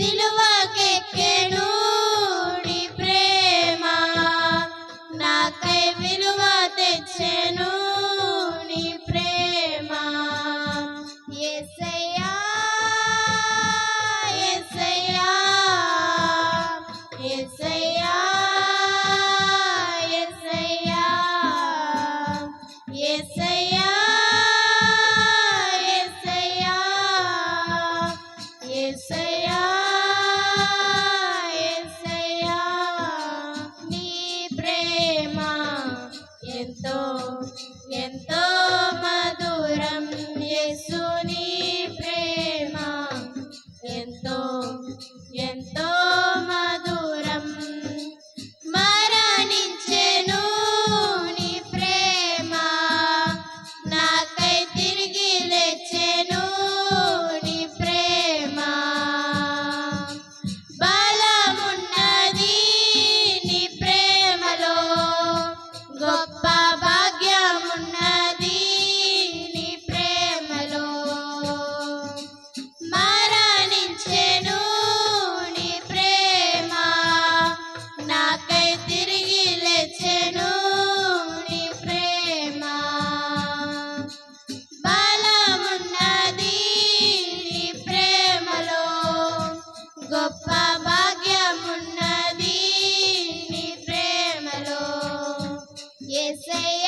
సిలువకెక్కెను నీ ప్రేమ. నాకై విలువ తెచ్చెను నీ ప్రేమ. Yes say